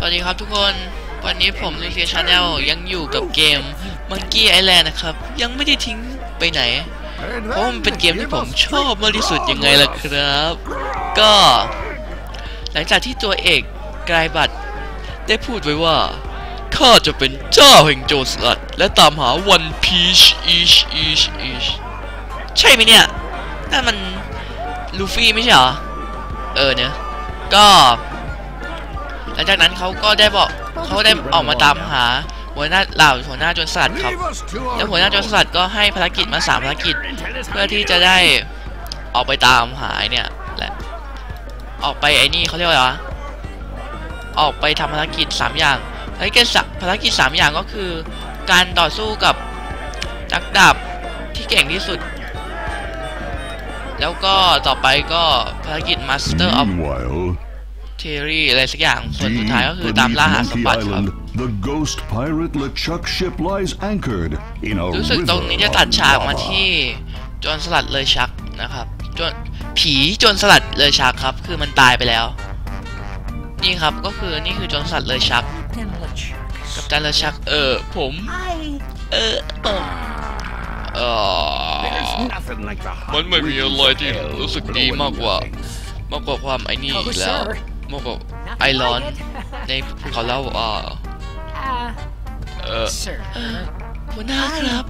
สวัสดีครับทุกคนวันนี้ผมลูเซียชาแนลยังอยู่กับเกม Monkey Island นะครับ ยังไม่ได้ทิ้งไปไหน เพราะมันเป็นเกมที่ผมชอบมากที่สุดยังไงล่ะครับ ก็ หลังจากที่ตัวเอกกลายบัตได้พูดไว้ว่า ข้าจะเป็นเจ้าแห่งโจรสลัด และตามหา One Piece Ish Ish Ish ใช่ไหมเนี่ยนั่นมันลูฟี่ไม่ใช่เหรอ เออเนอะก็ ลังจากนั้นเขาก็ได้บอกเขาได้ออกมาตามหาหัวหน้าเหล่าหัวหน้าโจรสลัดครับ แล้วหัวหน้าโจรสลัดก็ให้ภารกิจมาสามภารกิจ เพื่อที่จะได้ออกไปตามหาไอ้เนี่ยแหละออกไปไอ้นี่เขาเรียกว่าอะไรวะออกไปทำภารกิจสามอย่างภารกิจสะภารกิจสามอย่างก็คือ การต่อสู้กับนักดาบที่เก่งที่สุด แล้วก็ต่อไปก็ภารกิจ Master of Meanwhile, Theory อะไรสักอย่างส่วนสุด deep ท้ายก็คือ beneath ตามล่าหาสม Monkey บัติครับ Island, the ghost pirate LeChuck ship lies anchored in a รู้สึกตรงนี้จะตัด river ฉาก of มา lava. ที่โจรสลัดเลยชักนะครับโจรผีโจรสลัดเลยชักครับ คือมันตายไปแล้ว นี่ครับก็คือนี่คือโจรสลัดเลยชัก Captain LeChuck. กับตันเลยชัก เออผม I เออเออเออ nothing like the มันไม่มีอะไรที่รู้สึกดีมากกว่ามากกว่าความไอ้นี่ Oh, อีกแล้ว sir. มากกว่า Nothing ไอร้อน like it. ในภูเขาเล่าอ่า uh, เออ sir. หัวหน้าครับ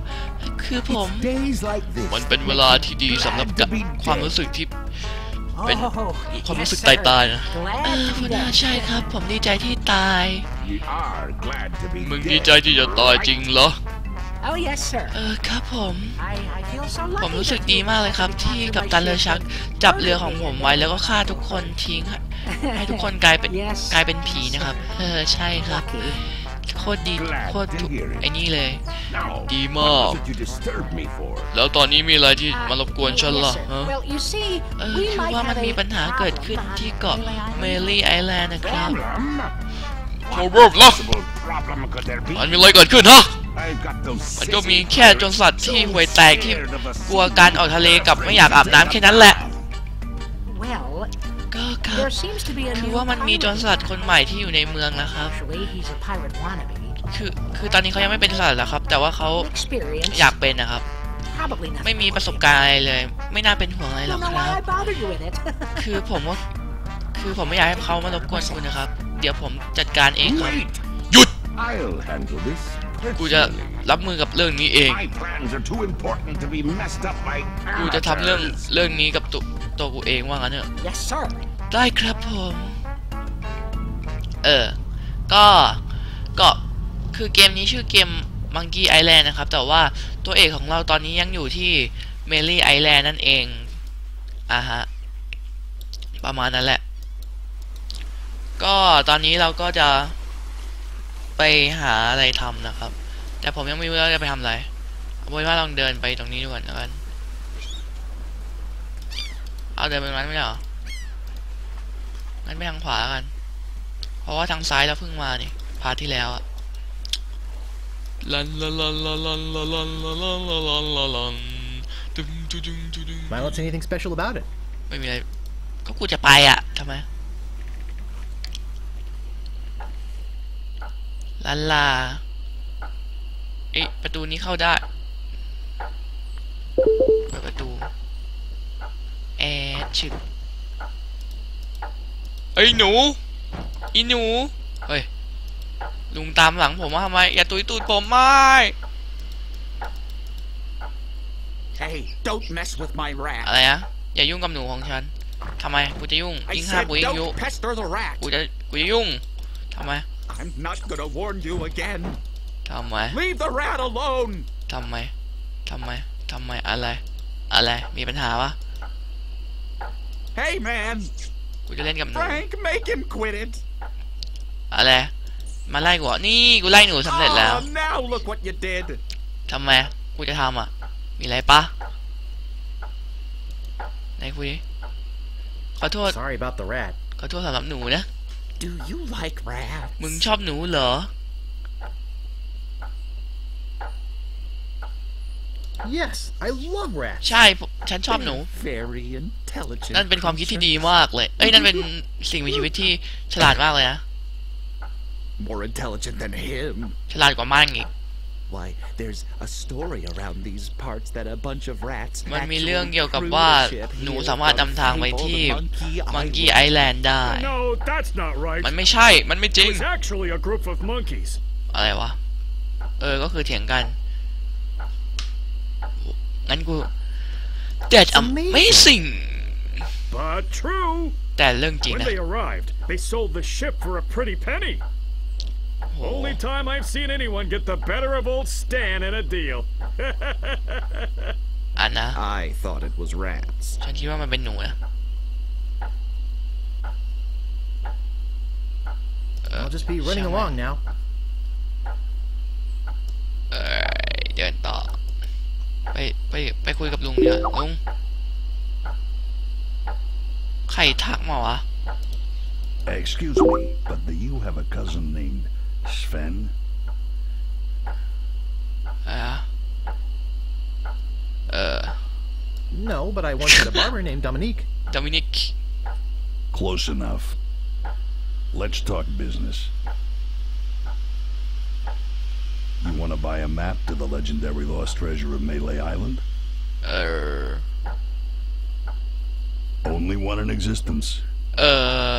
คือผม days like this มันเป็นเวลาที่ดีสำหรับกับความรู้สึกที่เป็น Oh, ความ yes, รู้สึก sir. ตายตายๆนะ Glad เออ to หัว be หน้า dead. ใช่ครับ ผมดีใจที่ตาย We are glad to be มึง dead. ดีใจที่จะตายจริงเหรอ Oh, yes, sir. เออครับผม I, I feel so ผม lucky รู้สึก that ดี you มากเลยครับ ที่ captured กัป my ตันเรือ ship ชัก and จับเรือของผมไว้แล้วก็ฆ่าทุกคนทิ้ง ให้ให้ทุกคนกลายเป็น Yes กลายเป็นผีนะครับ เออใช่ครับ lucky. โคตรดี Glad โคตร to ถูก hear it. ไอ้นี่เลย Now, Đi what mà. was it you disturbed me for? แล้วตอนนี้มีอะไรที่ Uh, มารบกวนฉัน yes, ล่ะ sir. ฮะ Well, you see, เออ we คือ might ว่ามัน have มี a ปัญหาเกิดขึ้น problem ที่เกาะ on เม Melee ลี่ไอแลนด์นะครับ Problem? โชว์รูปเหรอ Possible problem could there be? มันมีอะไรเกิดขึ้นฮะ I've got those มันก็ sissy มีแค่โจรสลัดที่ so ห่วยแตกที่ scared of a กลัวการออกทะเลกับไม่อยากอาบน้ำแค่นั้นแหละ Well, ก็ ครับ there seems to be a คือ new ว่ามันมีโจรส pirate. ลัดคนใหม่ที่อยู่ในเมืองนะครับ Actually, he's a pirate wannabe. คือคือตอนนี้เขายังไม่เป็นสลัดแล้วครับ แต่ว่าเขา Experience. อยากเป็นนะครับ Probably not. ไม่มีประสบการณ์อะไรเลย ไม่น่าเป็นห่วงอะไรหรอก don't ค know รั why บ I bother you with it. คือผมว่าคือผมไม่อยากให้เขามารบกวนคุณนะครับ เดี๋ยวผมจัดการเองครับ Wait! หยุด I'll handle this กูจะ personally. รับมือกับเรื่องนี้เอง My plans are too important to be messed up by กูจะทำเรื่อง amateurs. เรื่องนี้กับตัวตัวกูเองว่างั้นเถอะ yes, sir. ได้ครับผม เออ ก็ก็คือเกมนี้ชื่อเกม Monkey Island นะครับ แต่ว่าตัวเอกของเราตอนนี้ยังอยู่ที่ m e l y Island นั่นเอง อ่าฮะ ประมาณนั้นแหละ ก็ตอนนี้เราก็จะไปหาอะไรทำนะครับ แต่ผมยังไม่รู้ว่าจะไปทำอะไรเอาไว้ว่าลองเดินไปตรงนี้ดูก่อนแล้วกัน เอาเดินไปตรงนั้นไม่ได้หรอ งั้นไปทางขวาแล้วกัน เพราะว่าทางซ้ายเราเพิ่งมานี่พาร์ทที่แล้วอะลันลันลันลันลันลันลันลันลันลันลันลันลันตึงตึงตึงตึงตึง Why don't see anything special about it? ไม่มีอะไร ก็กูจะไปอะทำไมลันลาเอ๊ะประตูนี้เข้าได้เปิดประตูแอร์ชึบ เอ้ยหนูอีหนูเฮ้ยลุงตามหลังผมมาทำไมอย่าตุยตูดผมไม่ Hey, don't mess with my rat. อะไรนะอย่ายุ่งกับหนูของฉันทำไมกูจะยุ่ง I ยิ่งห้าม said กูยิ่งยุ่ง don't pester the rat. กูจะกูจะยุ่งทำไม I'm not gonna warn you again. ทำไม Leave the rat alone. ทำไมทำไมทำไมอะไร อะไรมีปัญหาวะ Hey, man. กูจะเล่นกับหนู Frank, make him quit it. อะไร มาไล่กูเหรอนี่กูไล่หนูสำเร็จแล้ว Oh, now look what you did. ทำไม กูจะทำอะ มีอะไรปะไหนคุยดิขอโทษ Sorry about the rat. ขอโทษสำหรับหนูนะ Do you like rats? มึงชอบหนูเหรอ Yes, I love rats. ใช่ผมฉันชอบหนู Very intelligent. นั่นเป็นความคิดที่ดีมากเลย เอ้ย นั่นเป็นสิ่งมีชีวิตที่ฉลาดมากเลยนะ more intelligent than him. ฉลาดกว่ามั่งอีก Why, there's a story around these parts that a bunch of rats มันมี actually เรื่องเกี่ยวกับ crew ว่า a ship หนู here สามารถ from นำทางไป fabled ที่ Monkey มังกี้ Island. ไอแลนด์ได้ No, that's not right. มันไม่ใช่ มันไม่จริง It was actually a group of monkeys. อะไรวะ เออ ก็คือเถียงกัน งั้นกู That's amazing But true. แต่เรื่องจริง When นะ they arrived, they sold the ship for a pretty penny. โอ้ Only time I've seen anyone get the better of old Stan in a deal. อ่ะนะ I thought it was rats. ฉันคิดว่ามันเป็นหนูนะ I'll just be running along now. คุยกับลุงเนี่ยลุง ใครทักมาวะ Excuse me, but do you have a cousin named Sven? อะไรอะเออ No, but I once had a barber named Dominique. โดมินิก Close enough. Let's talk business. You want to buy a map to the legendary lost treasure of Melee Island? เออ Only one in existence. เออ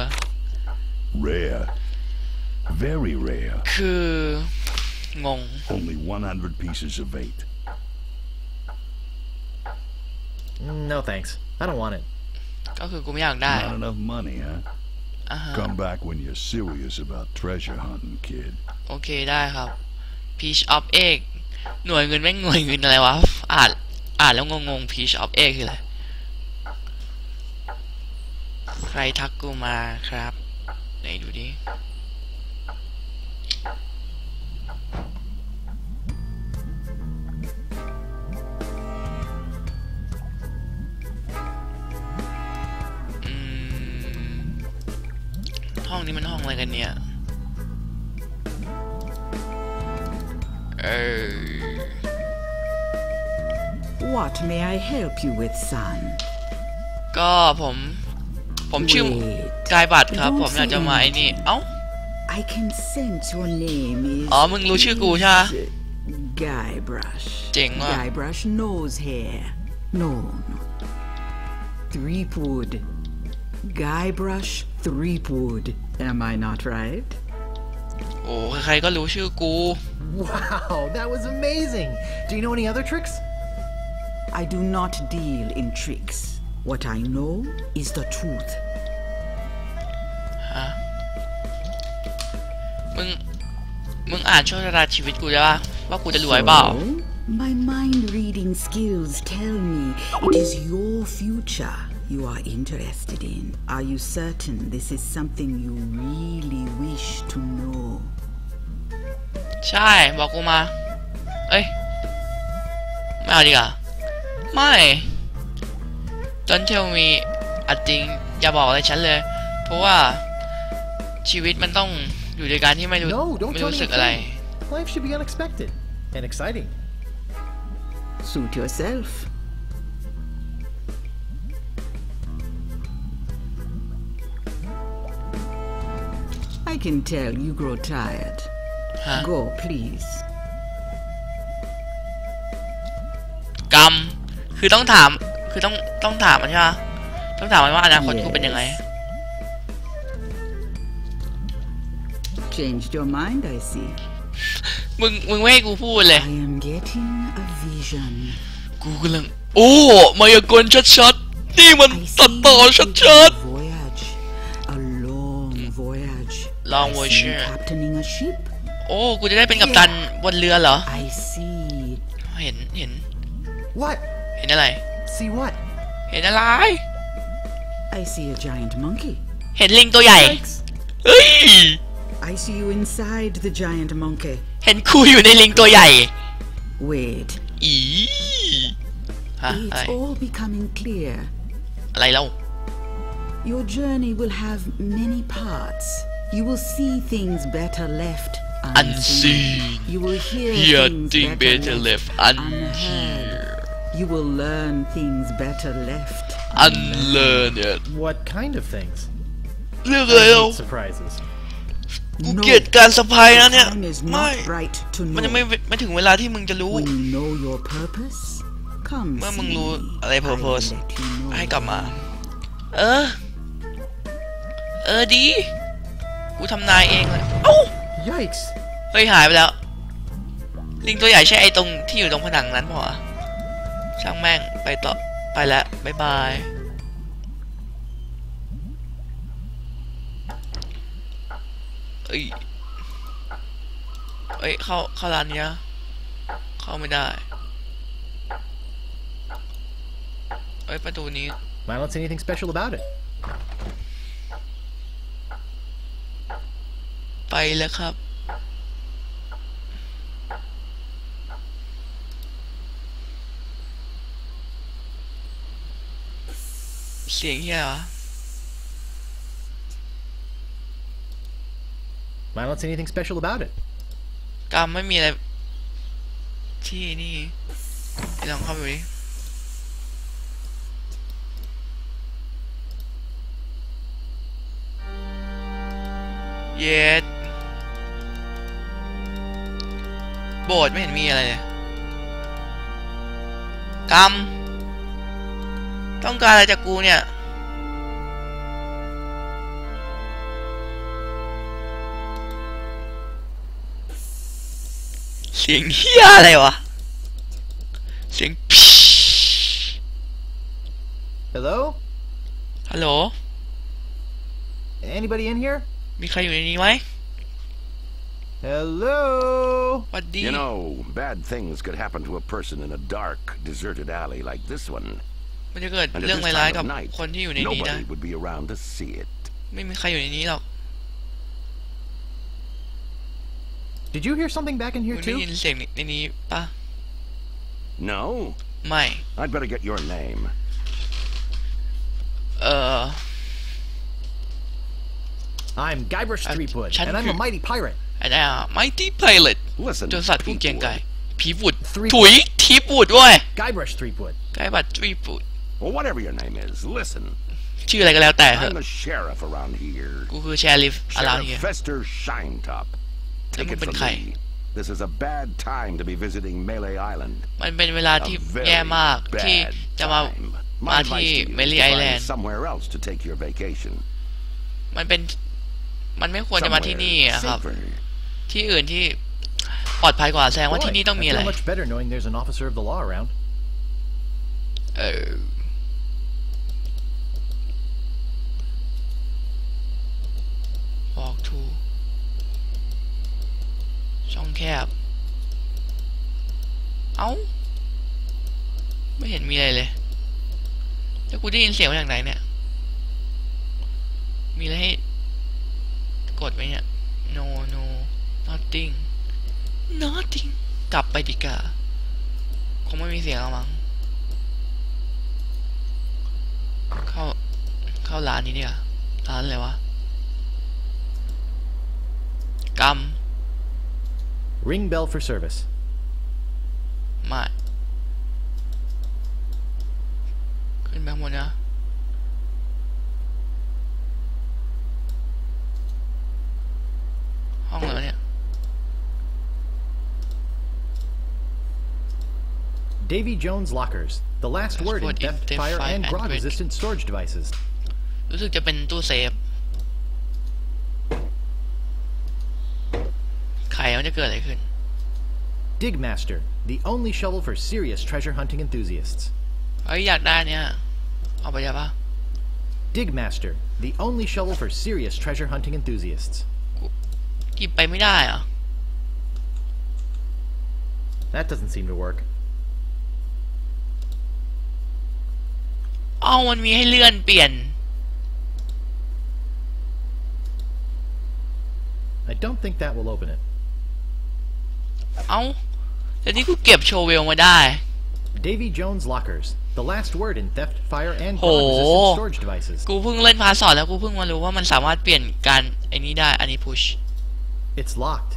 Rare. Very rare. คือ งง Only 100 pieces of eight. No thanks. I don't want it. ก็คือกูไม่อยากได้ Not enough money, huh? อ่าฮะ Come back when you're serious about treasure hunting, kid. โอเคได้ครับ Peach of Egg หน่วยเงินแม่งหน่วยเงินอะไรวะ อ่าน อ่านแล้วงงๆ Peach of Egg คืออะไร ใครทักกูมาครับ ไหนดูดิอืมห้องนี้มันห้องอะไรกันเนี่ย เออ What may I help you with, son? ก็ผม ผมชื่อ Wait. กายบัตรครับ ผมอยากจะมาไอ้นี่ เอ้า I can sense your name is. อ๋อ มึงรู้ชื่อกูใช่ไหม Guybrush. เจ๋งว่ะ Guybrush nose hair. No, no. Threepwood. Guybrush Threepwood. Am I not right? โอ้ใครๆก็รู้ชื่อกู Wow, that was amazing. Do you know any other tricks? I do not deal in tricks. What I know is the truth. มึง มึงอ่านโชคชะตาชีวิตกูได้ปะว่ากูจะรวยเปล่า So, my mind reading skills tell me it is your future you are interested in. Are you certain this is something you really wish to know? ใช่ บอกกูมา เอ้ย ไม่เอาดีกว่า ไม่ Don't tell me อัดจริงอย่าบอกอะไรฉันเลย เพราะว่าชีวิตมันต้องอยู่ในการที่ไม่รู้ No, don't ไม่ tell รู้ me สึก a อะไร thing. Life should be unexpected and exciting. Suit yourself. I can tell you grow tired. Huh? Go, please. คือต้องถาม คือต้องต้องถามมันใช่ปะต้องถามมันว่าอนาคตกูเป็นยังไง Yes. Changed your mind, I see. มึงมึงไม่ให้กูพูดเลย I am getting a vision. กูกำลัง โอ้ มายากลชัดๆ นี่มัน I ตัด see ต่อ you ชั taking ด a voyage. A long voyage. Long I voyage, see you yeah. captaining a ship. ๆโอ้ กูจะได้เป็นกัปตันบนเรือเหรอ I see. เห็น เห็น What? เห็นอะไร See what? เห็นอะไร I see a giant monkey. เห็นลิงตัวใหญ่ Yikes. เฮ้ย I see you inside the giant monkey. เห็นกูอยู่ในลิงตัวใหญ่ Wait, อีฮะอะไร it's all becoming clear. อะไรเล่า Your journey will have many parts. You will see things better left unseen. Unseen. You will hear Hear things thing better, better left left unheard. Unheard You will learn things better left. unlearn it What kind of things? เรื่องอะไร I เล่า hate surprises. กู No, เกลียดการสะพายนะเนี่ย time is ไม่ not right to มันยังไม่ know. ไม่ถึงเวลาที่มึงจะรู้ When you know your purpose, come เมื่อมึง see รู้ me. อะไร I will purpose let you know. ให้กลับมา เออ เออดี กูทำนายเองเลยเอ้า Yikes! เฮ้ยหายไปแล้ว ลิงตัวใหญ่ใช่ไอ้ตรงที่อยู่ตรงผนังนั้นเปล่าวะ ช่างแม่งไปต่อไปแล้วบ๊ายบายเอ้ยเอ้ยเข้าเข้าร้านนี้นะเข้าไม่ได้เอ้ยประตูนี้ I don't see anything special about it. ไปแล้วครับ เสียงเฮียเหรอ I don't see anything special about it. กรรมไม่มีอะไร ที่นี่ลองเข้าไปดูดิ เย็ดโบสถ์ไม่เห็นมีอะไรเลยกรรม ต้องการอะไรจากกูเนี่ย เสียงเฮียอะไรวะ เสียงพิช Hello? ฮัลโหล Anybody in here? มีใครอยู่ในนี้ไหม Hello? หวัดดี You know, bad things could happen to a person in a dark, deserted alley like this one. มันจะเกิด And at เรื่อง this ร้าย time ๆกับ of night, คนที่อยู่ในนี้นะ nobody would be around to see it. ไม่มีใครอยู่ในนี้หรอก Did you hear something back in มึ here งได้ too? ยินเสียงในนี้ปะ No? ไม่ I'd better get your name. เอ่อ I'm Guybrush Uh, Threepwood, Chan and I'm a Cru- mighty pirate. อันนี้อะ Mighty Pilot Listen, จนสัตว์ผู้เกรียงไกร Peepwood. ผีบุด Three- ถุยทีบุดด้วย Guybrush Threepwood. ใก ล้บัตรทรีบุด Well, whatever your name is, listen. ชื่ออะไรก็แล้วแต่เหอะ I'm the sheriff around here. กูคือแชร์ลิฟอารา Sheriff เฮีย Fester Shinetop. Take Naman it from Bangkay. me. This is a bad time to be visiting Melee Island. มันเป็นเวลา A ที่ very แย่มากที่ bad จะมา time. มา My ที่ advice to you เม is ลี่ to ไอ find แลนด์ somewhere else to take your vacation. มันเป็น มันไม่ควรจะมาที่นี่ Somewhere อะครับ safer. ที่อื่นที่ปลอดภัยกว่าแสดงว่า Boy, ที่นี่ต้อง I มีอะไร feel much better knowing there's an officer of the law around. เออ บอกทูช่องแคบ เอ้า ไม่เห็นมีอะไรเลย แล้วกูได้ยินเสียงมาจากไหนเนี่ย มีอะไรให้ กดไหมเนี่ย no no nothing nothing กลับไปดีกว่าคงไม่มีเสียงแล้วมั้งเข้า เข้าร้านนี้เนี่ยร้านอะไรวะ กรรม Ring bell for service. ไม่ขึ้นไปข้างบนนะห้องอะไรวะเนี่ย Davy Jones lockers. The last Last word in word in theft, theft, fire, fire, and and grog grid. resistant storage devices. รู้สึกจะเป็นตู้เซฟ มันจะเกิดอะไรขึ้น Digmaster, the only shovel for serious treasure hunting enthusiasts. เฮ้ย อยากได้เนี่ย เอาไปได้ปะ Digmaster, the only shovel for serious treasure hunting enthusiasts. หยิบไปไม่ได้เหรอ That doesn't seem to work. เอ้ามันมีให้เลื่อนเปลี่ยน I don't think that will open it. เอ้าแต่นี่กูเก็บโชว์เวลมาได้ Davy Jones lockers. The last word in theft, fire, and Oh. grog resistant storage devices. กูเพิ่งเล่นพาสอดแล้วกูเพิ่งมารู้ว่ามันสามารถเปลี่ยนการไอ้นี้ได้ อันนี้พุช It's locked.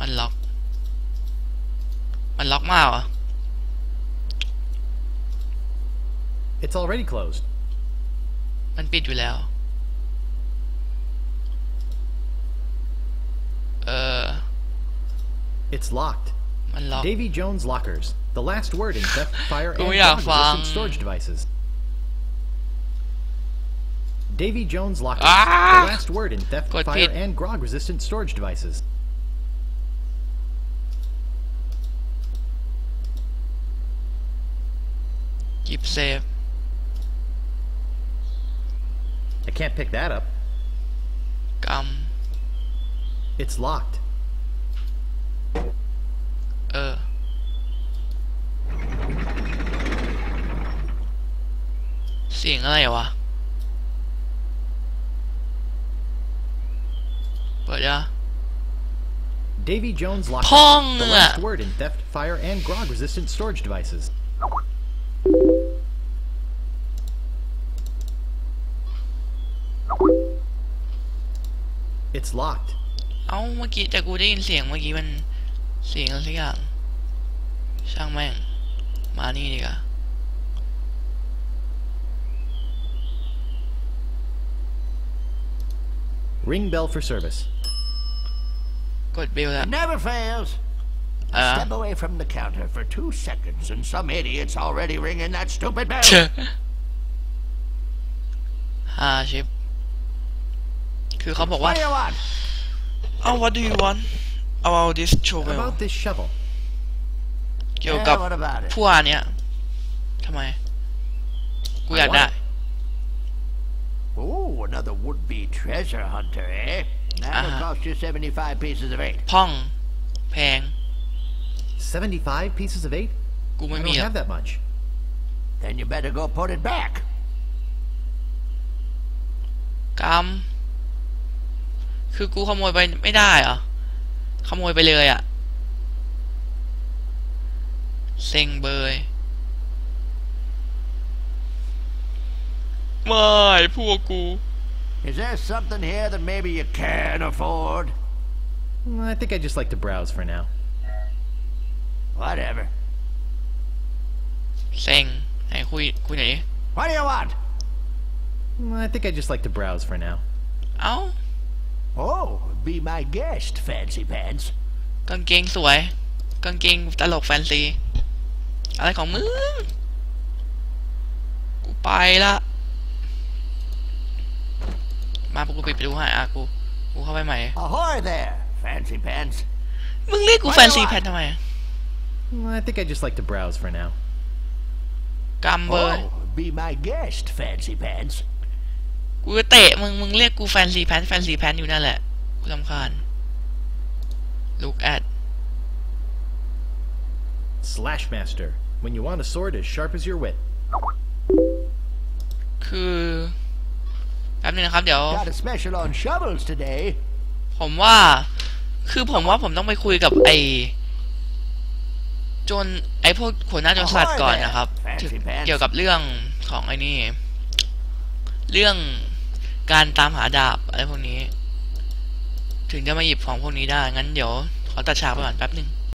มันล็อก มันล็อกมากเหรอ It's already closed. มันปิดอยู่แล้ว It's locked. Davy Jones Lockers. The last word in theft, fire, and dog storage devices. Davy Jones Lockers. Ah! The last word in theft, fire, and grog-resistant storage devices. Keep safe. I can't pick that up. Come. It's locked. เสียงอะไรวะ เปิดยัง Davy Jones lockers. Pong! The last word in theft, fire, and grog resistant storage devices. It's locked. เอ้าเมื่อกี้แต่กูได้ยินเสียงเมื่อกี้มันเสียงอะไรสักอย่างช่างแม่ง มานี่ดีกว่า Ring bell for service. กดเบลแล้ว Never fails. เออ Step away from the counter for two seconds, and some idiot's already ringing that stupid bell. เช ฮาชิป คือเขาบอกว่า What do you want? เอา what do you want about this shovel About this shovel. เกี่ยวกับ Yeah, what about it? ผู้อ่านเนี้ยทำไม กูอยากได้ Oh, another would-be treasure hunter, eh? That'll Uh-huh. cost you 75 pieces of eight. พ่อง แพง 75 pieces of eight? กู I ไม่ don't มีหรอก have that much. Then you better go put it back. กรรม คือกูขโมยไปไม่ได้เหรอ ขโมยไปเลยอะเซ็งเบยไม่พวกกู Is there something here that maybe you can afford? Mm, I think I just like to browse for now. Whatever. เซ็งไหนคุยคุยหน่อยดิ What do you want? Mm, I think I just like to browse for now. เอ้า Oh, be my guest, Fancy Pants. กางเกงสวย กางเกงตลกแฟนซี อะไรของมึง กูไปละ มากูปิดประตูให้อะกู กูเข้าไปใหม่ Ahoy there, Fancy Pants. มึงเรียกกูแฟนซีแพนทำไม Mm, I think I just like to browse for now. กำเบย Oh, be my guest, Fancy Pants. กูจะเตะมึง มึงเรียกกูแฟนซีแพนแฟนซีแพนอยู่นั่นแหละ กูรำคาญ look at Slashmaster. When you want a sword as sharp as your wit. คือ แป๊บนึงนะครับเดี๋ยว Got a special on shovels today. ผมว่า คือผมว่าผมต้องไปคุยกับไอ้โจนไอ้พวกหัวหน้าโจรสลัดก่อนนะครับ Fancy pants เกี่ยวกับเรื่องของไอ้นี่ เรื่องการตามหาดาบอะไรพวกนี้ ถึงจะมาหยิบของพวกนี้ได้ งั้นเดี๋ยวขอตัดฉากไปก่อนแป๊บหนึ่ง